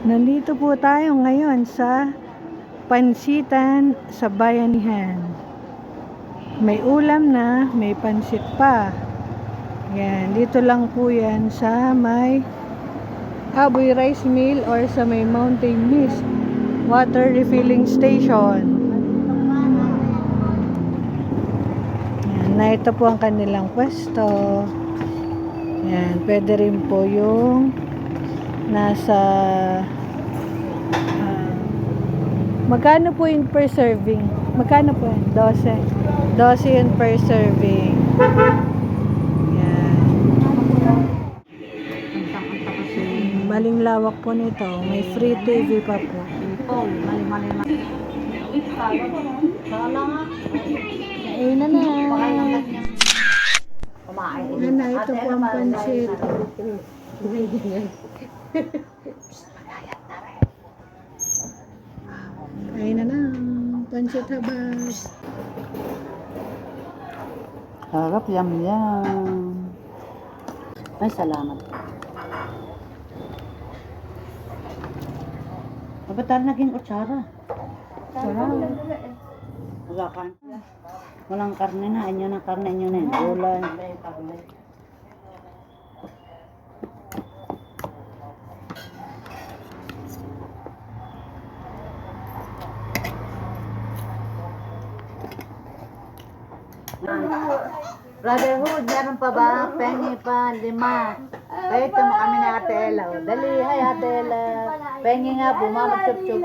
Nandito po tayo ngayon sa pansitan sa bayanihan. May ulam na, may pansit pa. Yan, dito lang po yan sa may Aboy Rice Mill or sa may Mountain Mist Water Refilling Station. Yan, na ito po ang kanilang pwesto. Yan, pwede rin po yung nasa ah, magkano po yung per serving? Magkano po yun? 12. 12 yun per serving. Yan. Maling lawak po nito. May free TV pa po. Ayun na na. Ayun na, ito po ang pansit. Ayun na na. Pansit habas. Harap, yum yum. Ay, salamat. Ba't tayo naging kutsara? Salamat. Wala ka. Walang karne na. Inyo na karne, inyo na gulay. Brotherhood, meron pa ba? Pengi pa, lima. Ay, tama kami ni Ate Ella. Dali, hi Ate Ella. Pengi nga po, mama chup chup.